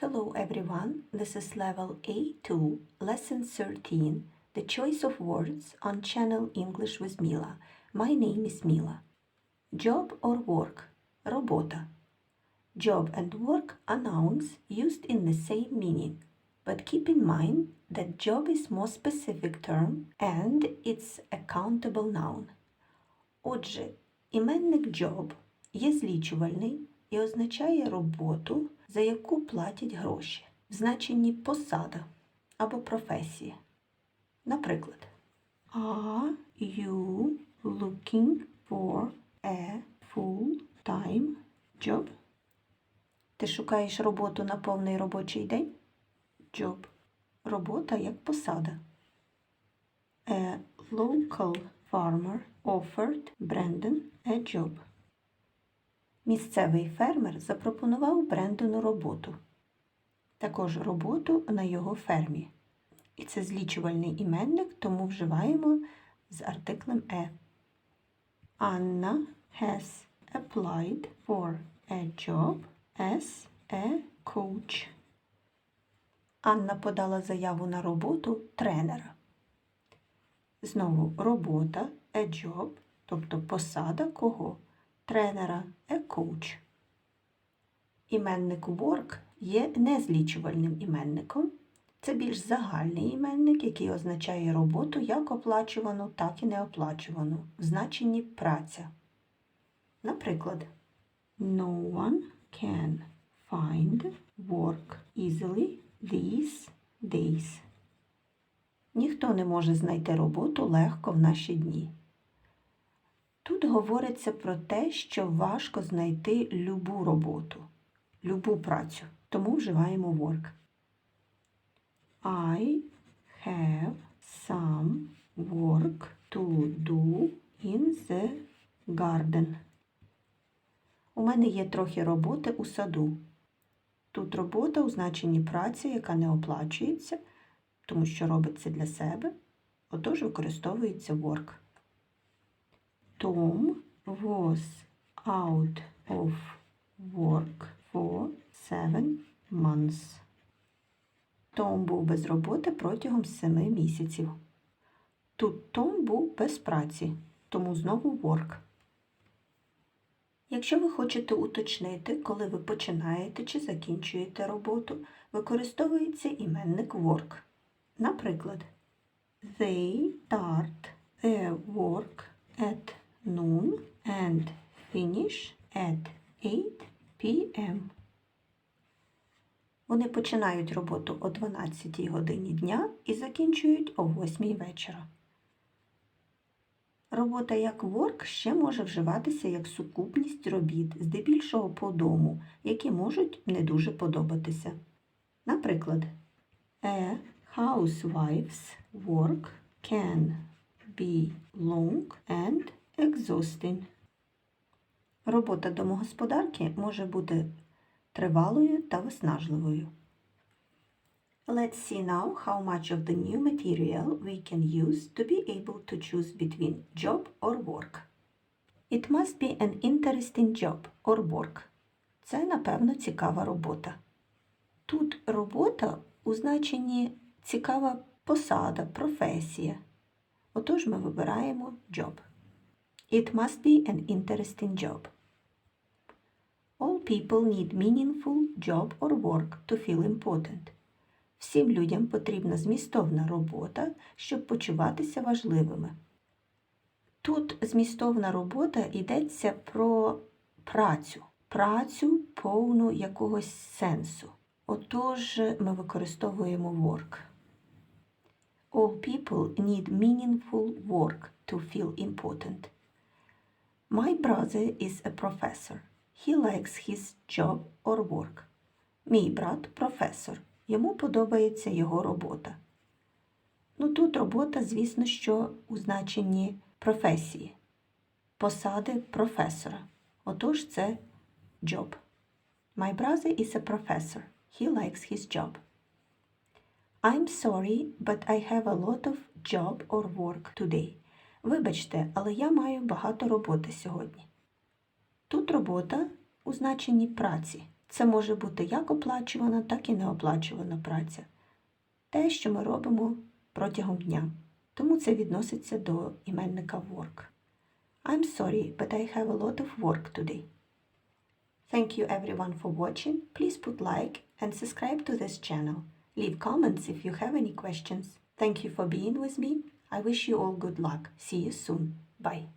Hello everyone, this is level A2, lesson 13, the choice of words on channel English with Mila. My name is Mila. Job or work? Робота. Job and work are nouns used in the same meaning, but keep in mind that job is more specific term and it's a countable noun. Отже, іменник job є злічувальний і означає роботу, за яку платять гроші, в значенні посада або професія. Наприклад, Are you looking for a full-time job? Ти шукаєш роботу на повний робочий день? Job. Робота як посада. A local farmer offered Brandon a job. Місцевий фермер запропонував Брендону роботу. Також роботу на його фермі. І це злічувальний іменник, тому вживаємо з артиклем e. Anna has applied for a job as a coach. Анна подала заяву на роботу тренера. Знову робота, a job, тобто посада кого? Тренера, a coach. Іменник work є незлічувальним іменником. Це більш загальний іменник, який означає роботу як оплачувану, так і неоплачувану в значенні праця. Наприклад, No one can find work easily these days. Ніхто не може знайти роботу легко в наші дні. Тут говориться про те, що важко знайти любу роботу, любу працю, тому вживаємо work. I have some work to do in the garden. У мене є трохи роботи у саду. Тут робота у значенні праці, яка не оплачується, тому що робиться для себе, отож використовується work. Tom was out of work for seven months. Том був без роботи протягом семи місяців. Тут Том був без праці, тому знову work. Якщо ви хочете уточнити, коли ви починаєте чи закінчуєте роботу, використовується іменник work. Наприклад, They start their work at noon and finish at 8 p.m. Вони починають роботу о 12 годині дня і закінчують о 8 вечора. Робота як work ще може вживатися як сукупність робіт, здебільшого по дому, які можуть не дуже подобатися. Наприклад, a housewife's work can be long and exhausting. Робота домогосподарки може бути тривалою та виснажливою. Let's see now how much of the new material we can use to be able to choose between job or work. It must be an interesting job or work. Це, напевно, цікава робота. Тут робота у значенні цікава посада, професія. Отож ми вибираємо job. It must be an interesting job. All people need meaningful job or work to feel important. Всім людям потрібна змістовна робота, щоб почуватися важливими. Тут змістовна робота йдеться про працю, працю повну якогось сенсу. Отож, ми використовуємо work. All people need meaningful work to feel important. My brother is a professor. He likes his job or work. Мій брат професор. Йому подобається його робота. Ну тут робота, звісно, що у значенні професії, посади професора. Отож, це job. My brother is a professor. He likes his job. I'm sorry, but I have a lot of job or work today. Вибачте, але я маю багато роботи сьогодні. Тут робота у значенні праці, Це може бути як оплачувана, так і неоплачувана праця. Те, що ми робимо протягом дня. Тому це відноситься до іменника work. I'm sorry, but I have a lot of work today. Thank you everyone for watching. Please put like and subscribe to this channel. Leave comments if you have any questions. Thank you for being with me. I wish you all good luck. See you soon. Bye.